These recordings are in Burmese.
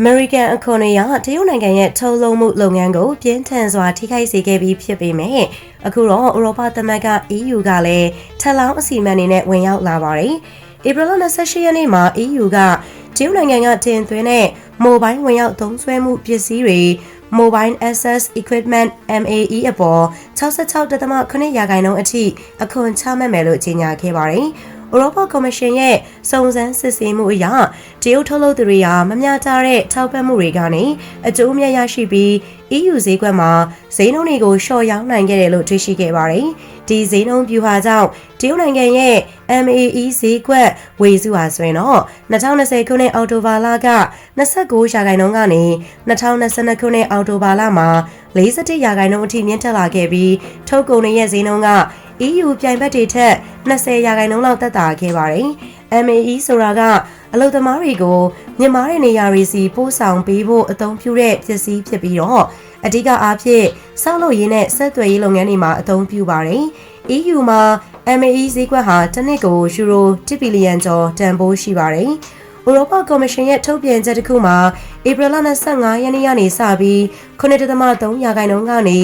American Economy ကတရုတ်နိုင်ငံရဲ့ထုတ်လုပ်မှုလုပ်ငန်းကိုပြင်းထန်စွာထိခိုက်စေခဲ့ပြီးဖြစ်ပေမဲ့အခုတော့ဥရောပသမဂ္ဂ EU ကလည်းထပ်လောင်းအစီအမံတွေနဲ့ဝင်ရောက်လာပါတယ်။ April 28ရက်နေ့မှာ EU ကတရုတ်နိုင်ငံကတင်သွင်းတဲ့ mobile ဝင်ရောက်သုံးစွဲမှုပစ္စည်းတွေ Mobile Access Equipment MAE အပေါ်66.8ရာခိုင်နှုန်းအထိအခွန်ချမှတ်မယ်လို့ကြေညာခဲ့ပါတယ်။ ဥရောပကော်မရှင်ရဲ့စုံစမ်းစစ်ဆေးမှုအရတရုတ်ထုတ်လုပ်သူတွေဟာမမျှတတဲ့ထောက်ပံ့မှုတွေကနေအကျိုးအမြတ်ရရှိပြီး EU ဈေးကွက်မှာဈေးနှုန်းတွေကိုလျှော့ရောင်းနိုင်ခဲ့တယ်လို့တွေ့ရှိခဲ့ပါတယ်။ ဒီဈေးနှုန်းပြူဟာကြောင့်တရုတ်နိုင်ငံရဲ့ MAE ဈေးကွက်ဝေစုဟာဆိုရင်တော့2020ခုနှစ်အောက်တိုဘာလက29ရာခိုင်နှုန်းကနေ2022ခုနှစ်အောက်တိုဘာလမှာ41ရာခိုင်နှုန်းအထိမြင့်တက်လာခဲ့ပြီးထုတ်ကုန်တွေရဲ့ဈေးနှုန်းက EU ပြိုင်ဘက်တွေထက်20ရာခိုင်နှုန်းလောက်သက်သာခဲ့ပါတယ်။ MAE ဆိုတာကအလုပ်သမားတွေကိုမြင့်မားတဲ့နေရာတွေစီပို့ဆောင်ပေးဖို့အသုံးပြုတဲ့ပစ္စည်းဖြစ်ပြီးတော့ အဓိကအားဖြင့်စောက်လုပ်ရေးနဲ့ဆက်သွယ်ရေးလုပ်ငန်းတွေမှာအသုံးပြုပါတယ်။ EU မှာ MAE ဈေးကွက်ဟာတစ်နှစ်ကိုယူရို1ဘီလီယံကျော်တန်ဖိုးရှိပါတယ်။ဥရောပကော်မရှင်ရဲ့ထုတ်ပြန်ချက်တစ်ခုမှာဧပြီလ25ရက်နေ့ကနေစပြီး9.3ရာခိုင်နှုန်းကနေ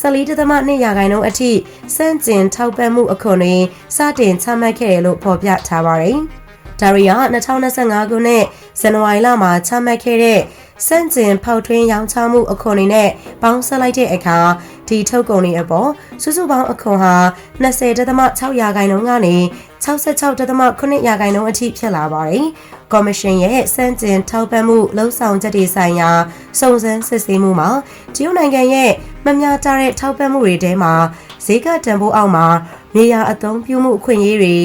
14.2ရာခိုင်နှုန်းအထိစန့်ကျင်ထောက်ပံ့မှုအခွန်တွေစတင်ချမှတ်ခဲ့တယ်လို့ဖော်ပြထားပါတယ်။ဒါရီယာ2025ခုနှစ်ဇန်နဝါရီလမှာချမှတ်ခဲ့တဲ့ စန့်ကျင်ဖောက်ထွင်းရောင်းချမှုအခွန်တွေနဲ့ပေါင်းစပ်လိုက်တဲ့အခါဒီထုတ်ကုန်တွေအပေါ်စုစုပေါင်းအခွန်ဟာ20.6ရာခိုင်နှုန်းကနေ66.9ရာခိုင်နှုန်းအထိဖြစ်လာပါတယ်။ကော်မရှင်ရဲ့စန့်ကျင်ထောက်ပံ့မှုလှုံ့ဆော်ချက်တွေဆိုင်ရာစုံစမ်းစစ်ဆေးမှုမှာတရုတ်နိုင်ငံရဲ့မမျှတတဲ့ထောက်ပံ့မှုတွေထဲမှာဈေးကတန်ဖိုးအောက်မှာမြေယာအသုံးပြုမှုအခွင့်အရေးတွေ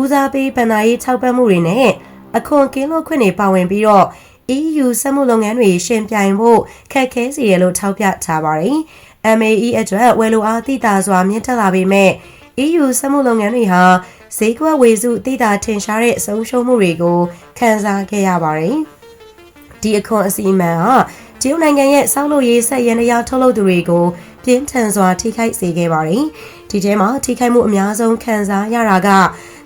ဦးစားပေးဗဏ္ဍာရေးထောက်ပံ့မှုတွေနဲ့အခွန်ကင်းလွတ်ခွင့်တွေပါဝင်ပြီးတော့ EU စက်မှုလုပ်ငန်းတွေရှင်ပြိုင်ဖို့ခက်ခဲစေတယ်လို့ထောက်ပြထားပါတယ်။ MAE အတွက်ဝယ်လိုအားသိတာစွာမြင့်တက်လာပေမဲ့ EU စက်မှုလုပ်ငန်းတွေဟာဈေးကွက်ဝေစုသိတာထင်ရှားတဲ့အဆုံးရှုံးမှုတွေကိုခံစားခဲ့ရပါတယ်။ဒီအခွန်အစီအမံဟာတရုတ်နိုင်ငံရဲ့စောက်လုပ်ရေးဆက်ရန်တရားထုတ်လုပ်သူတွေကိုပြင်းထန်စွာထိခိုက်စေခဲ့ပါတယ်။ဒီထဲမှာထိခိုက်မှုအများဆုံးခံစားရတာက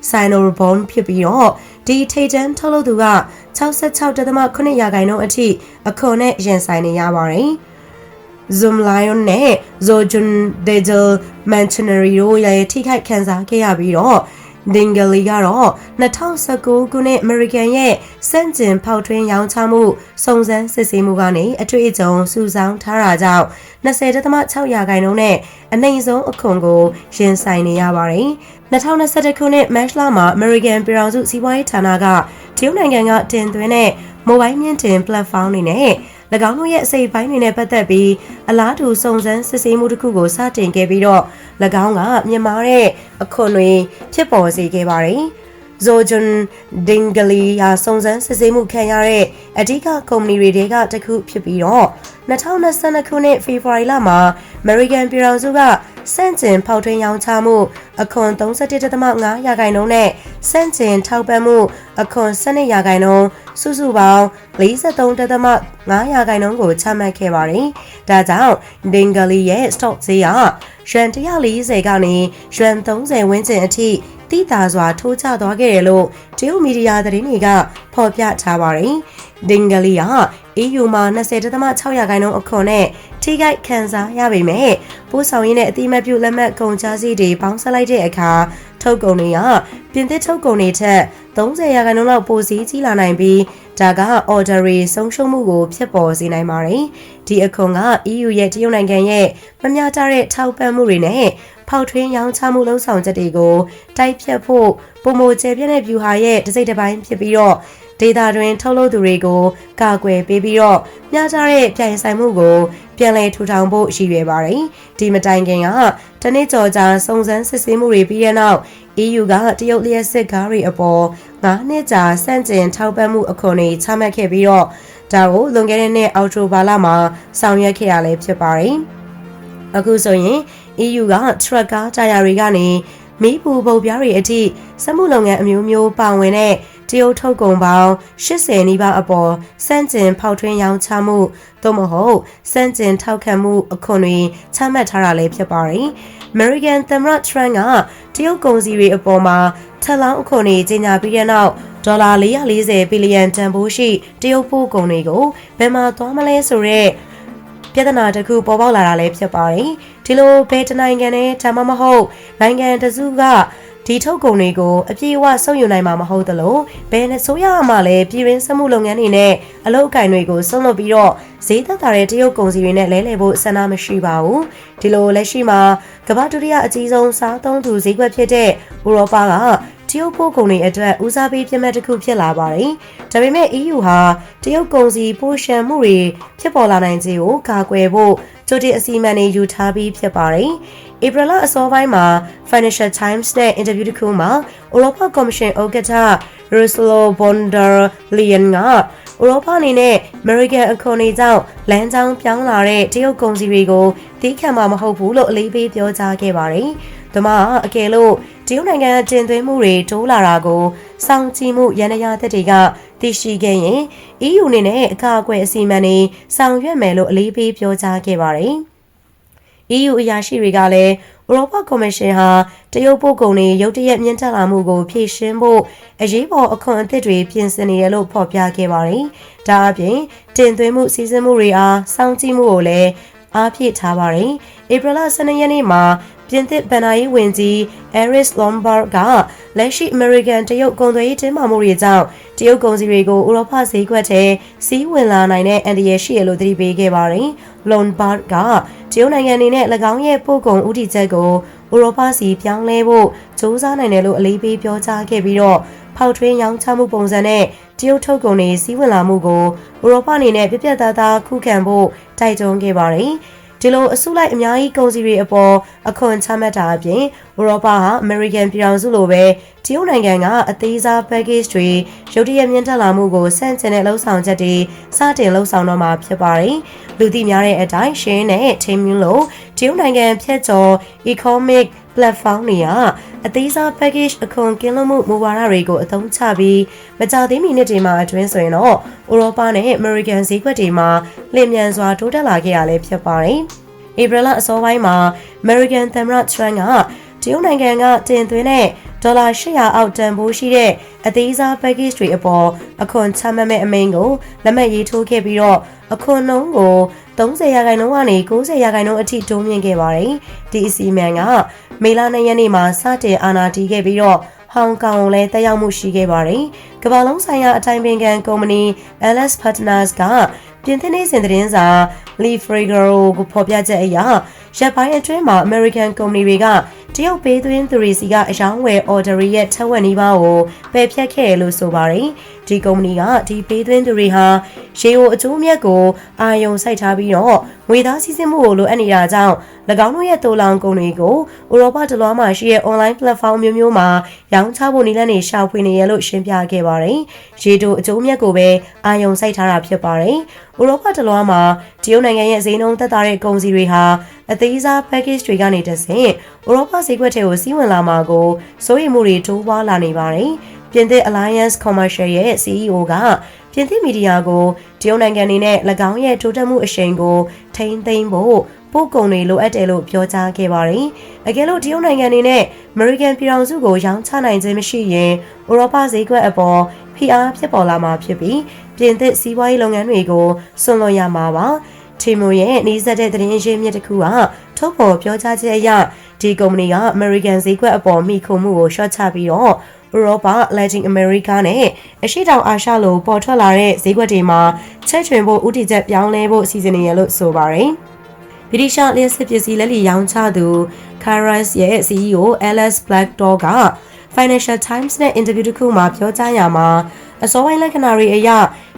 Sinobon ဖြစ်ပြီးတော့ဒီထိတ်တန်းထုတ်လုပ်သူက66.8ရာခိုင်နှုန်းအထိအခွန်နဲ့ရင်ဆိုင်နေရပါတယ်။ Zoom Lion နဲ့ Zojun Digital Machinery တို့ရဲ့ထိခိုက်ခံစားခဲ့ရပြီးတော့ဒင်ဂလီကတော့2019ခုနှစ် American ရဲ့စန့်ကျင်ဖောက်ထွင်းရောင်းချမှုစုံစမ်းစစ်ဆေးမှုကနေအတွေ့အကြုံစုဆောင်းထားတာကြောင့်20.6ရာခိုင်နှုန်းနဲ့အနိုင်ဆုံးအခွန်ကိုရင်ဆိုင်နေရပါတယ်။ 2021ခုနှစ် March လမှာ American ပြည်ထောင်စုစီးပွားရေးဌာနကတရုတ်နိုင်ငံကတင်သွင်းတဲ့ mobile မြင့်တင် platform တွေနဲ့၎င်းတို့ရဲ့အစိပ်ပိုင်းတွေနဲ့ပတ်သက်ပြီးအလားတူစုံစမ်းစစ်ဆေးမှုတစ်ခုကိုစတင်ခဲ့ပြီးတော့၎င်းကမြန်မာတဲ့အခွန်တွေဖြစ်ပေါ်စေခဲ့ပါတယ်။ Zojun Dingley ဟာစုံစမ်းစစ်ဆေးမှုခံရတဲ့အဓိကကုမ္ပဏီတွေထဲကတစ်ခုဖြစ်ပြီးတော့2022ခုနှစ်ဖေဖော်ဝါရီလမှာ American ပြည်ထောင်စုကစန့်ကျင်ဖောက်ထွင်းရောင်းချမှုအခွန်31.5ရာခိုင်နှုန်းနဲ့စန့်ကျင်ထောက်ပံ့မှုအခွန်12ရာခိုင်နှုန်းစုစုပေါင်း43.5ရာခိုင်နှုန်းကိုချမှတ်ခဲ့ပါတယ်။ဒါကြောင့်ဒင်ဂလီရဲ့ stock ဈေးကယွမ်140ကနေယွမ်30ဝန်းကျင်အထိ တိတာစွာထိုးကျသွားခဲ့တယ်လို့တရုတ်မီဒီယာသတင်းတွေကဖော်ပြထားပါတယ်။ဒင်ဂလီက EU မှာ20.6ရာခိုင်နှုန်းအခွန်နဲ့ထိခိုက်ခံစားရပေမဲ့ပို့ဆောင်ရေးနဲ့အတိမတ်ပြုလက်မှတ်ကုန်ကျစရိတ်တွေပေါင်းစပ်လိုက်တဲ့အခါထုတ်ကုန်တွေကပြင်သစ်ထုတ်ကုန်တွေထက်30ရာခိုင်နှုန်းလောက်ပိုစည်းကြီးလာနိုင်ပြီးဒါက order တွေဆုံးရှုံးမှုကိုဖြစ်ပေါ်စေနိုင်ပါတယ်။ဒီအခွန်က EU ရဲ့တရုတ်နိုင်ငံရဲ့မမျှတတဲ့ထောက်ပံ့မှုတွေနဲ့ ဖောက်ထွင်းရောင်းချမှုလှုံ့ဆော်ချက်တွေကိုတိုက်ဖြတ်ဖို့ပုံမကျဲပြတဲ့ view ဟာရဲ့တစ်စိတ်တစ်ပိုင်းဖြစ်ပြီးတော့ဒေတာတွင်ထုတ်လုပ်သူတွေကိုကာကွယ်ပေးပြီးတော့မျှတတဲ့ပြိုင်ဆိုင်မှုကိုပြန်လည်ထူထောင်ဖို့ရည်ရွယ်ပါတယ်။ဒီမတိုင်ခင်ကတနစ်ကျော်ကြာစုံစမ်းစစ်ဆေးမှုတွေပြီးတဲ့နောက် EU ကတရုတ်လျှက်စစ်ကားတွေအပေါ်9နှစ်ကြာစန့်ကျင်ထောက်ပံ့မှုအခွန်တွေချမှတ်ခဲ့ပြီးတော့ဒါကိုလွန်ခဲ့တဲ့နှစ်အောက်တိုဘာလမှာဆောင်ရွက်ခဲ့ရလဲဖြစ်ပါတယ်။အခုဆိုရင် EU က truck ကားတာယာတွေကနေမီးပူပုတ်ပြားတွေအထိစက်မှုလုပ်ငန်းအမျိုးမျိုးပါဝင်တဲ့တရုတ်ထုတ်ကုန်ပေါင်း80နီးပါးအပေါ်စန့်ကျင်ဖောက်ထွင်းရောင်းချမှုသို့မဟုတ်စန့်ကျင်ထောက်ခံမှုအခွန်တွေချမှတ်ထားတာလည်းဖြစ်ပါတယ်။ American သမ္မတ Trump ကတရုတ်ကုန်စည်တွေအပေါ်မှာထက်လောင်းအခွန်တွေကြီးညာပြီးတဲ့နောက်ဒေါ်လာ440ဘီလီယံတန်ဖိုးရှိတရုတ်ပို့ကုန်တွေကိုဘယ်မှာသွားမလဲဆိုတော့ ပြဿနာတစ်ခုပေါ်ပေါက်လာတာလည်းဖြစ်ပါတယ်ဒီလိုဘယ်တနိုင်ငံနဲ့ဒါမှမဟုတ်နိုင်ငံတစုကဒီထုတ်ကုန်တွေကိုအပြည့်အဝစုံယူနိုင်မှာမဟုတ်သလိုဘယ်နဲ့ဆိုရမှလည်းပြည်ရင်းစမှုလုပ်ငန်းတွေနဲ့အလုပ်အကင်တွေကိုဆုံးလွတ်ပြီးတော့ဈေးသက်သာတဲ့တရုတ်ကုန်စည်တွေနဲ့လဲလှယ်ဖို့ဆန္ဒမရှိပါဘူးဒီလိုလက်ရှိမှာကမ္ဘာဒုတိယအကြီးဆုံးစားသုံးသူဈေးကွက်ဖြစ်တဲ့ဥရောပက တရုတ်ပို့ကုန်တွေအတွက်ဦးစားပေးပြမဲ့တစ်ခုဖြစ်လာပါတယ်။ဒါပေမဲ့ EU ဟာတရုတ်ကုန်စည်ပို့ရှန်မှုတွေဖြစ်ပေါ်လာနိုင်ခြေကိုကာကွယ်ဖို့ကြိုတင်အစီအမံတွေယူထားပြီးဖြစ်ပါတယ်။ဧပြီလအစောပိုင်းမှာ Financial Times နဲ့အင်တာဗျူးတစ်ခုမှာဥရောပကော်မရှင်ဥက္ကဋ္ဌ Ursula von der Leyen ကဥရောပအနေနဲ့ American အခွန်တွေကြောင့်လမ်းကြောင်းပြောင်းလာတဲ့တရုတ်ကုန်စည်တွေကိုတီးခံမှာမဟုတ်ဘူးလို့အလေးပေးပြောကြားခဲ့ပါတယ်။ ဒါမှအကယ်လို့တရုတ်နိုင်ငံတင်သွင်းမှုတွေတိုးလာတာကိုစောင့်ကြည့်မှုရန်ရာသက်တွေကသိရှိခဲ့ရင် EU အနေနဲ့အကာအကွယ်အစီအမံတွေဆောင်ရွက်မယ်လို့အလေးပေးပြောကြားခဲ့ပါတယ်။ EU အရာရှိတွေကလည်းဥရောပကော်မရှင်ဟာတရုတ်ပို့ကုန်တွေရုတ်တရက်မြင့်တက်လာမှုကိုဖြေရှင်းဖို့အရေးပေါ်အခွန်အသစ်တွေပြင်ဆင်နေတယ်လို့ဖော်ပြခဲ့ပါတယ်။ဒါအပြင်တင်သွင်းမှုစီစဉ်မှုတွေအားစောင့်ကြည့်မှုကိုလည်းအားဖြည့်ထားပါတယ်။ ဧပြီလ12ရက်နေ့မှာပြင်သစ်ဗန်နာရေးဝန်ကြီး Eris Lombard ကလက်ရှိ American တရုတ်ကုန်သွယ်ရေးတင်းမာမှုတွေကြောင့်တရုတ်ကုန်စည်တွေကိုဥရောပဈေးကွက်ထဲစီးဝင်လာနိုင်တဲ့အန္တရာယ်ရှိရလို့သတိပေးခဲ့ပါတယ်။ Lombard ကတရုတ်နိုင်ငံအနေနဲ့၎င်းရဲ့ပို့ကုန်ဥတီချက်ကိုဥရောပစီပြောင်းလဲဖို့စ조사နိုင်တယ်လို့အလေးပေးပြောကြားခဲ့ပြီးတော့ဖောက်ထွင်းရောင်းချမှုပုံစံနဲ့တရုတ်ထုတ်ကုန်တွေစီးဝင်လာမှုကိုဥရောပအနေနဲ့ပြပြသားသားခုခံဖို့တိုက်တွန်းခဲ့ပါတယ်။ ဒီလိုအစုလိုက်အများကြီးကုန်စည်တွေအပေါ်အခွန်ချမှတ်တာအပြင်ဥရောပဟာအမေရိကန်ပြည်ထောင်စုလိုပဲတရုတ်နိုင်ငံကအသေးစား package တွေရုတ်တရက်မြင့်တက်လာမှုကိုဆန့်ကျင်တဲ့လှုပ်ဆောင်ချက်တွေစတင်လှုပ်ဆောင်တော့မှာဖြစ်ပါတယ်။လူသိများတဲ့အတိုင်းရှင်းနဲ့ team လို့တရုတ်နိုင်ငံဖြတ်ကျော် economic platform တွေကအသေးစား package အခွန်ကင်းလွတ်မှုမူဝါဒတွေကိုအသုံးချပြီးမကြသေးမီနှစ်တွေမှာအတွင်းဆိုရင်တော့ဥရောပနဲ့ American ဈေးကွက်တွေမှာလျင်မြန်စွာတိုးတက်လာခဲ့ရလဲဖြစ်ပါတယ်။ဧပြီလအစောပိုင်းမှာ American သမ္မတ Trump ကတရုတ်နိုင်ငံကတင်သွင်းတဲ့ဒေါ်လာ800အောက်တန်ဖိုးရှိတဲ့အသေးစား package တွေအပေါ်အခွန်ချမှတ်မဲ့အမိန့်ကိုလက်မှတ်ရေးထိုးခဲ့ပြီးတော့အခွန်နှုန်းကို 30ရာခိုင်နှုန်းကနေ90ရာခိုင်နှုန်းအထိတိုးမြင့်ခဲ့ပါတယ်။ဒီအစီအမံကမေလ2ရက်နေ့မှာစတင်အာဏာတည်ခဲ့ပြီးတော့ဟောင်ကောင်ကိုလည်းတက်ရောက်မှုရှိခဲ့ပါတယ်။ ကမ္ဘာလုံးဆိုင်ရာအတိုင်းပင်ခံကုမ္ပဏီ LS Partners ကပြင်သစ်နေစဉ်သတင်းစာ Le Figaro ကိုဖော်ပြချက်အရရက်ပိုင်းအတွင်းမှာ American ကုမ္ပဏီတွေကတရုတ်ပေးသွင်းသူတွေစီကအယောင်းဝယ် order ရဲ့ထက်ဝက်နီးပါးကိုပယ်ဖျက်ခဲ့လို့ဆိုပါတယ်။ဒီကုမ္ပဏီကဒီပေးသွင်းသူတွေဟာရေကိုအကျိုးမြတ်ကိုအာယုံစိုက်ထားပြီးတော့ငွေသားစီးဆင်းမှုကိုလိုအပ်နေတာကြောင့်၎င်းတို့ရဲ့တိုလောင်ကုန်တွေကိုဥရောပတလွှားမှာရှိတဲ့ online platform မျိုးမျိုးမှာရောင်းချဖို့နည်းလမ်းတွေရှာဖွေနေရလို့ရှင်းပြခဲ့ပါတယ်။ရေတိုအကျိုးမြတ်ကိုပဲအာယုံစိုက်ထားတာဖြစ်ပါတယ်။ဥရောပတလွှားမှာတရုတ်နိုင်ငံရဲ့ဈေးနှုန်းသက်သာတဲ့ကုန်စည်တွေဟာအသေးစား package တွေကနေတဆင့်ဥရောပဈေးကွက်ထဲကိုစီးဝင်လာမှာကိုစိုးရိမ်မှုတွေတိုးပွားလာနေပါတယ်။ပြင်သစ် Alliance Commercial ရဲ့ CEO ကပြင်သစ်မီဒီယာကိုတရုတ်နိုင်ငံနေနဲ့၎င်းရဲ့တိုးတက်မှုအရှိန်ကိုထိန်းသိမ်းဖို့ ပို့ကုန်တွေလိုအပ်တယ်လို့ပြောကြားခဲ့ပါတယ်။အကယ်လို့တရုတ်နိုင်ငံနေနဲ့ American ပြည်ထောင်စုကိုရောင်းချနိုင်ခြင်းမရှိရင်ဥရောပဈေးကွက်အပေါ်ဖိအားဖြစ်ပေါ်လာမှာဖြစ်ပြီးပြင်သစ်စီးပွားရေးလုပ်ငန်းတွေကိုဆွန့်လွတ်ရမှာပါ။တီမိုရဲ့နှီးစက်တဲ့သတင်းရင်းမြစ်တစ်ခုကထုတ်ဖော်ပြောကြားချက်အရဒီကုမ္ပဏီက American ဈေးကွက်အပေါ်မိခုံမှုကိုရှော့ချပြီးတော့ဥရောပ Latin America နဲ့အရှေ့တောင်အာရှလိုပေါ်ထွက်လာတဲ့ဈေးကွက်တွေမှာချက်ချွင်ဖို့ဥတီချက်ပြောင်းလဲဖို့စီစဉ်နေရလို့ဆိုပါတယ်။ ဗြိတိရှလျှက်စစ်ပစ္စည်းလက်လီရောင်းချသူ Kairos ရဲ့ CEO Alex Blackdoor က Financial Times နဲ့အင်တာဗျူးတစ်ခုမှာပြောကြားရမှာအစောပိုင်းလက္ခဏာတွေအရ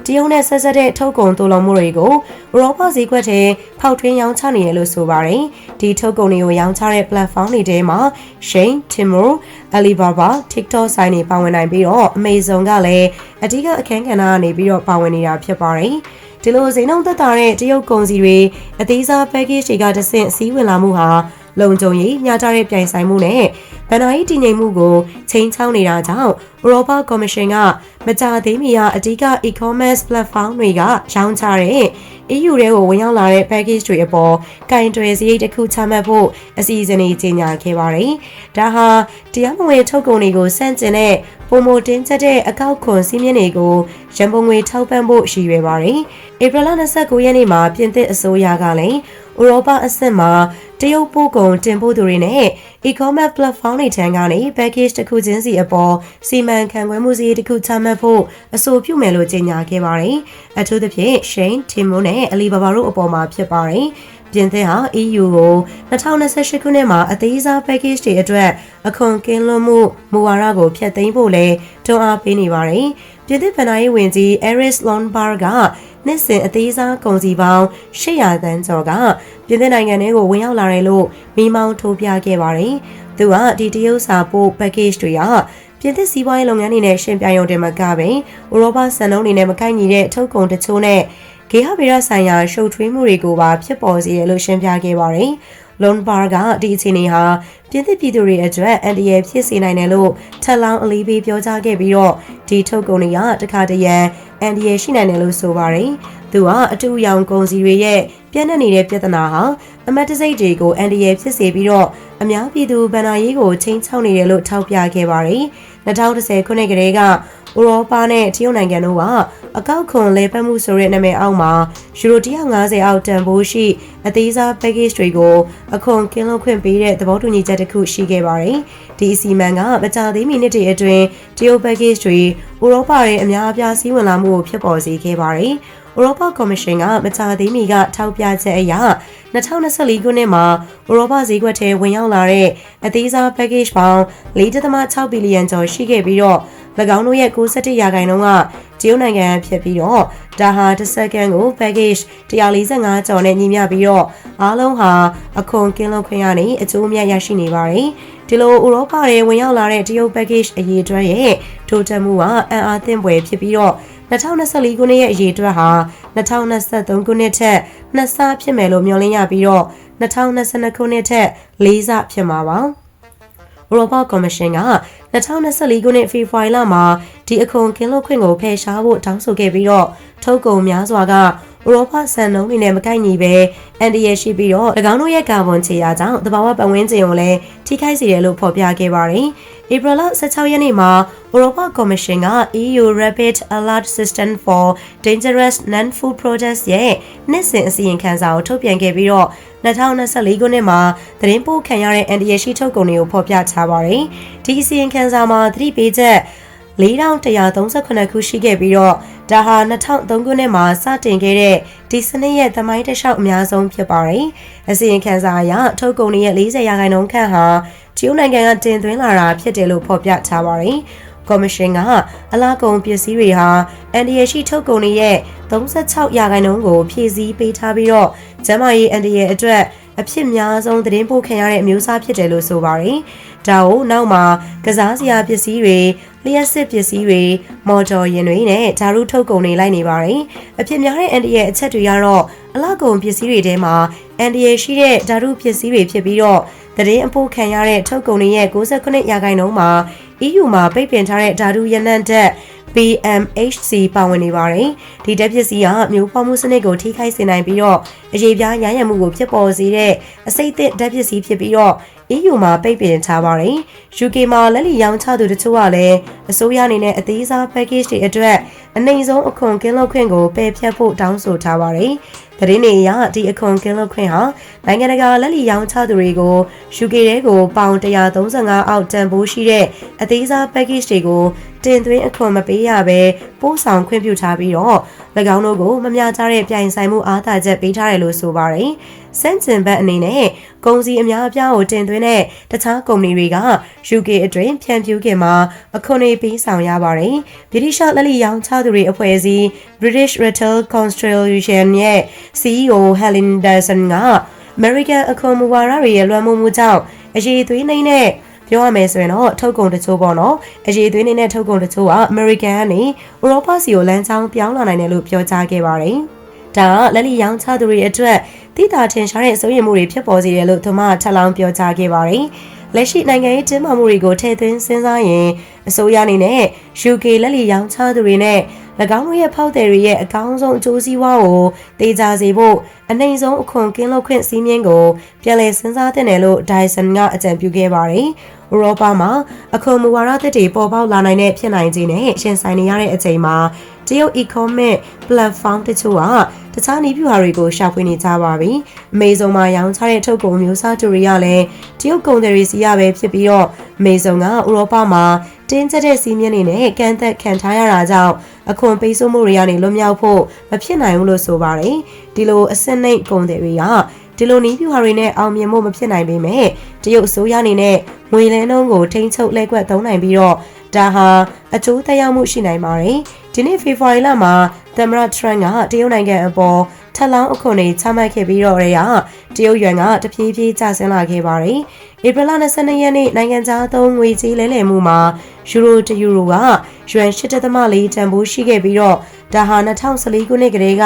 တရုတ်နဲ့ဆက်ဆက်တဲ့ထုတ်ကုန်တိုးလုံးမှုတွေကိုဥရောပဈေးကွက်ထဲဖောက်ထွင်းရောင်းချနေတယ်လို့ဆိုပါတယ်။ဒီထုတ်ကုန်တွေကိုရောင်းချတဲ့ platform တွေထဲမှာ Shein, Temu, Alibaba, TikTok ဆိုင်တွေပါဝင်နိုင်ပြီးတော့ Amazon ကလည်းအဓိကအခန်းကဏ္ဍကနေပြီးတော့ပါဝင်နေတာဖြစ်ပါတယ်။ ဒီလိုဈေးနှုန်းသက်သာတဲ့တရုတ်ကုန်စည်တွေအသေးစား package တွေကတဆင့်စီးဝင်လာမှုဟာ လုံခြုံရေးညှာကြတဲ့ပြိုင်ဆိုင်မှုနဲ့ဗန်နာရေးတည်ငြိမ်မှုကိုချိန်ချောင်းနေတာကြောင့်ဥရောပကော်မရှင်ကမကြသေးမီကအဓိက e-commerce platform တွေကရောင်းချတဲ့ EU ထဲကိုဝင်ရောက်လာတဲ့ package တွေအပေါ်ကင်တွယ်စရိတ်တစ်ခုချမှတ်ဖို့အစီအစဉ်တွေကြီးညာခဲ့ပါတယ်။ဒါဟာတတရားမဝင်ထုတ်ကုန်တွေကိုစန့်ကျင်တဲ့ပုံမတင်းကျပ်တဲ့အကောက်ခွန်စည်းမျဉ်းတွေကိုရန်ပုံငွေထောက်ပံ့ဖို့ရှိရွယ်ပါတယ်။ဧပြီလ29ရက်နေ့မှာပြင်သစ်အစိုးရကလည်း ဥရောပအဆင့်မှာတရုတ်ပို့ကုန်တင်ပို့သူတွေနဲ့ e-commerce platform တွေထံကနေ package တစ်ခုချင်းစီအပေါ်စီမံခန့်ခွဲမှုစီတစ်ခုချမှတ်ဖို့အဆိုပြုမယ်လို့ကြေညာခဲ့ပါတယ်။အထူးသဖြင့် Shein, Temu နဲ့ Alibaba တို့အပေါ်မှာဖြစ်ပါတယ်။ပြင်သစ်ဟာ EU ကို2028ခုနှစ်မှာအသေးစား package တွေအတွက်အခွန်ကင်းလွတ်မှုမူဝါဒကိုဖျက်သိမ်းဖို့လည်းတွန်းအားပေးနေပါတယ်။ပြင်သစ်ဗဏ္ဍာရေးဝန်ကြီး Eris Lombard က နှစ်စဉ်အသေးစားကုန်စည်ပေါင်း800တန်းကျော်ကပြင်သစ်နိုင်ငံထဲကိုဝင်ရောက်လာတယ်လို့မိမောင်းထိုးပြခဲ့ပါတယ်။သူကဒီတရုတ်စာပို့ package တွေကပြင်သစ်စီးပွားရေးလုပ်ငန်းတွေနဲ့ရှင်ပြိုင်ရုံတင်မကပင်ဥရောပစံနှုန်းတွေနဲ့မကိုက်ညီတဲ့ထုတ်ကုန်တချို့နဲ့ဂေဟဗေဒဆိုင်ရာရှုပ်ထွေးမှုတွေကိုပါဖြစ်ပေါ်စေတယ်လို့ရှင်းပြခဲ့ပါတယ်။ Lone Bar ကဒီအခြေအနေဟာပြည်သစ်ပြည်သူတွေအတွက်အန်တီရဲ့ဖြစ်စေနိုင်တယ်လို့ထက်လောင်းအလေးပေးပြောကြားခဲ့ပြီးတော့ဒီထုတ်ကုန်တွေကတခါတရံ အန်တီရဲ့ရှိနိုင်တယ်လို့ဆိုပါတယ်။သူကအတူရောင်ကုန်စည်တွေရဲ့ပြန့်နှံ့နေတဲ့ပြဿနာဟာအမတ်တစိတ်တွေကိုအန်တီရဲ့ဖြစ်စေပြီးတော့အများပြည်သူဗန်နာရေးကိုချင်းချောက်နေတယ်လို့ထောက်ပြခဲ့ပါတယ်။2010ခုနှစ်ကလေးကဥရောပနဲ့တရုတ်နိုင်ငံတို့ကအကောက်ခွန်လဲပတ်မှုဆိုတဲ့နာမည်အောက်မှာယူရို150အောက်တန်ဖိုးရှိအသေးစား package တွေကိုအခွန်ကင်းလွတ်ခွင့်ပေးတဲ့သဘောတူညီချက်တစ်ခုရှိခဲ့ပါတယ်။ ဒီအစီအမံကမကြာသေးမီနှစ်တွေအတွင်းတရုတ် package တွေဥရောပရဲ့အများအပြားစီးဝင်လာမှုကိုဖြစ်ပေါ်စေခဲ့ပါတယ်။ဥရောပကော်မရှင်ကမကြာသေးမီကထောက်ပြချက်အရ2024ခုနှစ်မှာဥရောပဈေးကွက်ထဲဝင်ရောက်လာတဲ့အသေးစား package ပေါင်း4.6ဘီလီယံကျော်ရှိခဲ့ပြီးတော့၎င်းတို့ရဲ့61ရာခိုင်နှုန်းကတရုတ်နိုင်ငံဖြစ်ပြီးတော့ဒါဟာတစ်စက္ကန့်ကို package 145ကျော်နဲ့ညီမျှပြီးတော့အားလုံးဟာအခွန်ကင်းလွတ်ခွင့်ရနေအကျိုးအမြတ်ရရှိနေပါတယ် ဒီလိုဥရောပတွေဝင်ရောက်လာတဲ့တရုတ် package အရေးအတွက်ရဲ့ထိုးတက်မှုကအံ့အားသင့်ဖွယ်ဖြစ်ပြီးတော့2024ခုနှစ်ရဲ့အရေးအတွက်ဟာ2023ခုနှစ်ထက်နှစ်ဆဖြစ်မယ်လို့မျှော်လင့်ရပြီးတော့2022ခုနှစ်ထက်လေးဆဖြစ်မှာပါ။ဥရောပကော်မရှင်က2024ခုနှစ်ဖေဖော်ဝါရီလမှာဒီအခွန်ကင်းလွတ်ခွင့်ကိုဖယ်ရှားဖို့တောင်းဆိုခဲ့ပြီးတော့ထုတ်ကုန်များစွာက ဥရောပစံနှုန်းတွေနဲ့မကိုက်ညီပဲအန်ဒီရရှိပြီးတော့၎င်းတို့ရဲ့ကာဗွန်ခြေရာကြောင့်တဘာဝပတ်ဝန်းကျင်ကိုလည်းထိခိုက်စေတယ်လို့ဖော်ပြခဲ့ပါတယ်။ဧပြီလ16ရက်နေ့မှာဥရောပကော်မရှင်က EU Rapid Alert System for Dangerous Non-Food Products ရဲ့နှစ်စဉ်အစီရင်ခံစာကိုထုတ်ပြန်ခဲ့ပြီးတော့2024ခုနှစ်မှာသတင်းပို့ခံရတဲ့ NDA ရှိထုတ်ကုန်တွေကိုဖော်ပြထားပါတယ်။ဒီအစီရင်ခံစာမှာသတိပေးချက် 4138ခုရှိခဲ့ပြီးတော့ဒါဟာ2003ခုနှစ်မှာစတင်ခဲ့တဲ့ဒီစနစ်ရဲ့သမိုင်းတစ်လျှောက်အများဆုံးဖြစ်ပါတယ်။အစီရင်ခံစာအရထုတ်ကုန်တွေရဲ့40ရာခိုင်နှုန်းခန့်ဟာတရုတ်နိုင်ငံကတင်သွင်းလာတာဖြစ်တယ်လို့ဖော်ပြထားပါတယ်။ကော်မရှင်ကအလားကုန်ပစ္စည်းတွေဟာအန်ဒီရရှိထုတ်ကုန်တွေရဲ့36ရာခိုင်နှုန်းကိုဖြည့်ဆည်းပေးထားပြီးတော့ကျန်းမာရေးအန်ဒီရအတွက်အဖြစ်များဆုံးသတင်းပို့ခံရတဲ့အမျိုးအစားဖြစ်တယ်လို့ဆိုပါတယ်။ဒါကိုနောက်မှာကစားစရာပစ္စည်းတွေ လျှက်စစ်ပစ္စည်းတွေမော်တော်ယာဉ်တွေနဲ့ဓာတ်ရုထုတ်ကုန်တွေလိုက်နေပါတယ်။အဖြစ်များတဲ့အန်ဒီရဲ့အချက်တွေကတော့အလားကုန်ပစ္စည်းတွေထဲမှာအန်ဒီရဲ့ရှိတဲ့ဓာတ်ရုပစ္စည်းတွေဖြစ်ပြီးတော့သတင်းအဖို့ခံရတဲ့ထုတ်ကုန်တွေရဲ့69ရာခိုင်နှုန်းမှာ EU မှာပိတ်ပင်ထားတဲ့ဓာတုရနံ့တက် PMHC ပါဝင်နေပါတယ်။ဒီဓာတ်ပစ္စည်းကမျိုးဖောက်မှုစနစ်ကိုထိခိုက်စေနိုင်ပြီးတော့အရေးပြားရရမှုကိုဖြစ်ပေါ်စေတဲ့အစိတ်သစ်ဓာတ်ပစ္စည်းဖြစ်ပြီးတော့ EU မှာပိတ်ပင်ထားပါတယ်။ UK မှာလက်လီရောင်းချသူတချို့ကလည်းအစိုးရအနေနဲ့အသေးစား package တွေအတွက်အနိုင်ဆုံးအခွန်ကင်းလွတ်ခွင့်ကိုပယ်ဖျက်ဖို့တောင်းဆိုထားပါတယ်။သတင်းတွေအရဒီအခွန်ကင်းလွတ်ခွင့်ဟာနိုင်ငံတကာလက်လီရောင်းချသူတွေကို UK တဲကိုပေါင်135အောက်တန်ဖိုးရှိတဲ့အသေးစား package တွေကို တင်သွင်းအခွန်မပေးရဘဲပို့ဆောင်ခွင့်ပြုထားပြီးတော့၎င်းတို့ကိုမမျှကြတဲ့ပြိုင်ဆိုင်မှုအားသာချက်ပေးထားတယ်လို့ဆိုပါတယ်။စန့်ကျင်ဘက်အနေနဲ့ကုန်စည်အများအပြားကိုတင်သွင်းတဲ့တခြားကုမ္ပဏီတွေက UK အတွင်းဖြန့်ဖြူးခင်မှာအခွန်တွေပေးဆောင်ရပါတယ်။ဗြိတိရှလက်လီရောင်းချသူတွေအဖွဲ့အစည်း British Retail Consortium ရဲ့ CEO Helen Dawson က American အခွန်မူဝါဒတွေရဲ့လွှမ်းမိုးမှုကြောင့်အရေးသွေးနှိမ့်တဲ့ ပြောရမယ်ဆိုရင်တော့ထုတ်ကုန်တချို့ပေါ့နော်အရေးသွေးနေတဲ့ထုတ်ကုန်တချို့က American ကနေဥရောပစီကိုလမ်းကြောင်းပြောင်းလာနိုင်တယ်လို့ပြောကြားခဲ့ပါတယ်ဒါကလက်လီရောင်းချသူတွေအတွက်တိတာထင်ရှားတဲ့စိုးရိမ်မှုတွေဖြစ်ပေါ်စေတယ်လို့သူမထပ်လောင်းပြောကြားခဲ့ပါတယ်လက်ရှိနိုင်ငံရေးတင်းမာမှုတွေကိုထည့်သွင်းစဉ်းစားရင်အစိုးရအနေနဲ့ UK လက်လီရောင်းချသူတွေနဲ့၎င်းတို့ရဲ့ဖောက်သည်တွေရဲ့အကောင်းဆုံးအကျိုးစီးပွားကိုတေချာစေဖို့အနိုင်ဆုံးအခွန်ကင်းလွတ်ခွင့်စည်းမျဉ်းကိုပြန်လည်စဉ်းစားသင့်တယ်လို့ Dyson ကအကြံပြုခဲ့ပါတယ်။ ဥဥရောပမှာအခုမူဝါဒသစ်တွေပေါ်ပေါက်လာနိုင်တဲ့ဖြစ်နိုင်ခြေနဲ့ရှင်ဆိုင်နေရတဲ့အချိန်မှာတရုတ် e-commerce platform တချို့ကတခြားနည်းဗျူဟာတွေကိုရှာဖွေနေကြပါပြီ။အမေဇုံမှာရောင်းချတဲ့ထုတ်ကုန်မျိုးစားတူတွေကလည်းတရုတ်ကုန်သည်တွေစီရပဲဖြစ်ပြီးတော့အမေဇုံကဥရောပမှာတင်းကျပ်တဲ့စီးမြင့်နေနဲ့ကန့်သက်ခံထားရတာကြောင့်အခွန်ပေးဆိုးမှုတွေကနေလွတ်မြောက်ဖို့မဖြစ်နိုင်ဘူးလို့ဆိုပါတယ်။ဒီလိုအစစ်နှိတ်ကုန်သည်တွေကဒီလိုနီးပြူဟာတွေနဲ့အောင်မြင်မှုမဖြစ်နိုင်ပေမဲ့တရုတ်အစိုးရအနေနဲ့ ငွေလဲနှုန်းကိုထိန်းချုပ်လဲကွက်သုံးနိုင်ပြီးတော့ဒါဟာအကျိုးသက်ရောက်မှုရှိနိုင်ပါတယ်။ဒီနေ့ဖေဖော်ဝါရီလမှာသမ္မတထရန့်ကတရုတ်နိုင်ငံအပေါ်ထပ်လောင်းအခွန်တွေချမှတ်ခဲ့ပြီးတော့ရဲကတရုတ်ယွမ်ကတဖြည်းဖြည်းကျဆင်းလာခဲ့ပါတယ်။ဧပြီလ22ရက်နေ့နိုင်ငံခြားသုံးငွေကြေးလဲလှယ်မှုမှာယူရိုတယူရိုကယွမ်8.4တန်ဖိုးရှိခဲ့ပြီးတော့ဒါဟာ2014ခုနှစ်ကလေးက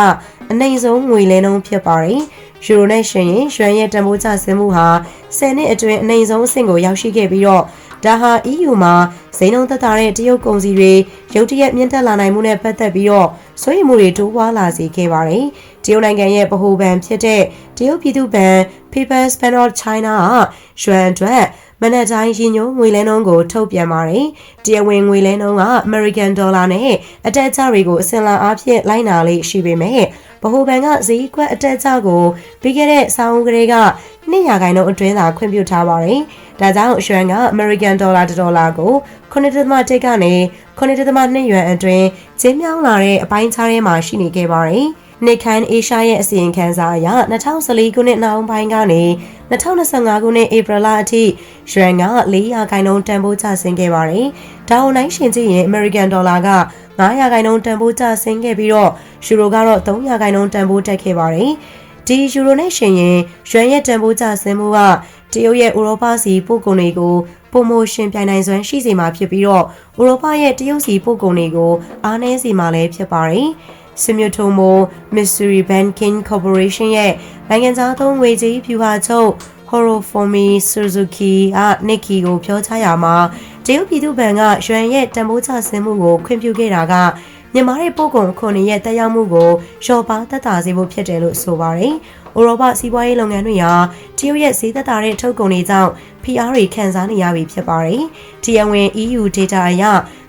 အနိုင်ဆုံးငွေလဲနှုန်းဖြစ်ပါတယ်။ ယူရိုနဲ့ရှင်ရင်ရွှန်ရဲ့တန်ဖိုးကျဆင်းမှုဟာ10နှစ်အတွင်းအနိုင်ဆုံးအဆင့်ကိုရောက်ရှိခဲ့ပြီးတော့ဒါဟာ EU မှာဇိမ်းလုံးသက်သာတဲ့တရုတ်ကုန်စည်တွေရုတ်တရက်မြင့်တက်လာနိုင်မှုနဲ့ပတ်သက်ပြီးတော့ဆွေးနွေးမှုတွေတိုးပွားလာစေခဲ့ပါတယ်။တရုတ်နိုင်ငံရဲ့ဗဟိုဘဏ်ဖြစ်တဲ့တရုတ်ပြည်သူ့ဘဏ် People's Bank of China ကရွှန်အတွက်မနက်တိုင်းရည်ညွှန်းငွေလဲနှုန်းကိုထုတ်ပြန်ပါတယ်။တရားဝင်ငွေလဲနှုန်းက American Dollar နဲ့အတက်အကျတွေကိုအစင်လာအားဖြင့်လိုက်နာလေးရှိပေမဲ့ ဗဟိုဘဏ်ကဈေးကွက်အတက်အကျကိုပြီးခဲ့တဲ့ဆောင်းကလေးက200ရာခိုင်နှုန်းအတွင်းသာခွင့်ပြုထားပါတယ်။ဒါကြောင့်ရွှန်က American Dollar တစ်ဒေါ်လာကို9.1ကနေ9.2ရွမ်အတွင်းကျင်းမြောင်းလာတဲ့အပိုင်းခြားထဲမှာရှိနေခဲ့ပါတယ်။ Nick Khan Asia ရဲ့အစီရင်ခံစာအရ2014ခုနှစ်နောက်ပိုင်းကနေ2025ခုနှစ်ဧပြီလအထိရွှန်က400ခိုင်နှုန်းတန်ဖိုးကျဆင်းခဲ့ပါတယ်။ဒါအွန်လိုင်းရှင်ကြည့်ရင် American Dollar က900ခိုင်နှုန်းတန်ဖိုးကျဆင်းခဲ့ပြီးတော့ယူရိုကတော့300ခိုင်နှုန်းတန်ဖိုးတက်ခဲ့ပါတယ်။ဒီယူရိုနဲ့ရှင်ရင်ရွှန်ရဲ့တန်ဖိုးကျဆင်းမှုကတရုတ်ရဲ့ဥရောပစီပို့ကုန်တွေကိုပုံမိုရှင်ပြိုင်နိုင်စွမ်းရှိစေမှာဖြစ်ပြီးတော့ဥရောပရဲ့တရုတ်စီပို့ကုန်တွေကိုအားနည်းစေမှာလည်းဖြစ်ပါတယ်။ Sumitomo Mitsui Banking Corporation ရဲ့နိုင်ငံခြားသုံးငွေကြေးဖြူဟာချုပ် Horofomi Suzuki က Nikki ကိုပြောချရမှာတရုတ်ပြည်သူ့ဘဏ်ကရွှန်ရဲ့တန်ဖိုးချဆင်းမှုကိုခွင့်ပြုခဲ့တာကမြန်မာရဲ့ပို့ကုန်ခွန်ရဲ့တက်ရောက်မှုကိုလျှော့ပါသက်သာစေဖို့ဖြစ်တယ်လို့ဆိုပါတယ်။ဥရောပစီးပွားရေးလုပ်ငန်းတွေဟာတရုတ်ရဲ့ဈေးသက်သာတဲ့ထုတ်ကုန်တွေကြောင့်ဖိအားတွေခံစားနေရပြီဖြစ်ပါတယ်။တရားဝင် EU data အရ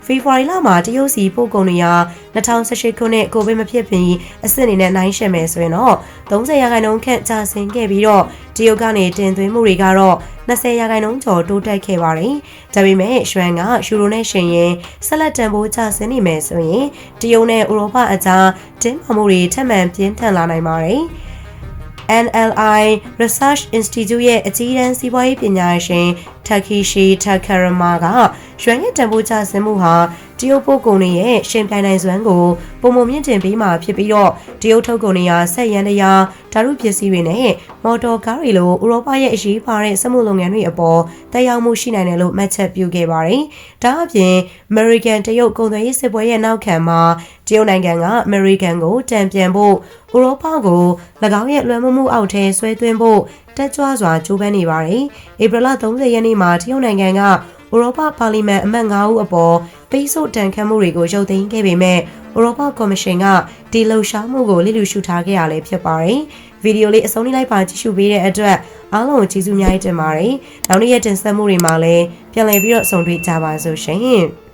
ဖေဖော်ဝါရီလမှာတရုတ်စီပို့ကုန်တွေဟာ2018ခုနှစ်ကိုဗစ်မဖြစ်ပြီးအဆင့်အနေနဲ့နိုင်ရှက်မယ်ဆိုရင်တော့30ရာခိုင်နှုန်းခန့်ကျဆင်းခဲ့ပြီးတော့တရုတ်ကနေတင်သွင်းမှုတွေကတော့20ရာခိုင်နှုန်းကျော်တိုးတက်ခဲ့ပါတယ်။ဒါပေမဲ့ရွှန်ကယူရိုနဲ့ရှင်ရင်ဆက်လက်တန်ဖိုးကျဆင်းနေမယ်ဆိုရင်တရုတ်နဲ့ဥရောပအကြားတင်းမာမှုတွေထပ်မံပြင်းထန်လာနိုင်ပါတယ်။ NLI Research Institute ရဲ့အကြီးတန်းစီးပွားရေးပညာရှင် Takeshi Takarama က ရွှန်ရဲ့တန်ဖိုးကျဆင်းမှုဟာတရုတ်ပို့ကုန်တွေရဲ့ရှင်ပြိုင်နိုင်စွမ်းကိုပုံမမြင့်တင်ပေးမှာဖြစ်ပြီးတော့တရုတ်ထုတ်ကုန်တွေဟာဆက်ရန်တရားဓာတ်ရုပ်ပစ္စည်းတွေနဲ့မော်တော်ကားတွေလိုဥရောပရဲ့အရေးပါတဲ့စက်မှုလုပ်ငန်းတွေအပေါ်တက်ရောက်မှုရှိနိုင်တယ်လို့မှတ်ချက်ပြုခဲ့ပါတယ်။ဒါအပြင် American တရုတ်ကုန်သွယ်ရေးစစ်ပွဲရဲ့နောက်ခံမှာတရုတ်နိုင်ငံက American ကိုတံပြန်ဖို့ဥရောပကို၎င်းရဲ့လွှမ်းမိုးမှုအောက်ထဲဆွဲသွင်းဖို့တက်ကြွစွာကြိုးပမ်းနေပါတယ်။ဧပြီလ30ရက်နေ့မှာတရုတ်နိုင်ငံက ဥရောပပါလီမန်အမတ်9ဦးအပေါ်ပိတ်ဆို့တန်ခတ်မှုတွေကိုရုပ်သိမ်းခဲ့ပေမဲ့ဥရောပကော်မရှင်ကဒီလှုပ်ရှားမှုကိုလိလူရှုထားခဲ့ရလဲဖြစ်ပါတယ်။ဗီဒီယိုလေးအဆုံးလေးလိုက်ပါကြည့်ရှုပေးတဲ့အတွက်အားလုံးကိုကျေးဇူးများတင်ပါတယ်။နောက်နေ့ရက်တင်ဆက်မှုတွေမှာလည်းပြန်လည်ပြီးတော့ဆုံတွေ့ကြပါစို့ရှင်။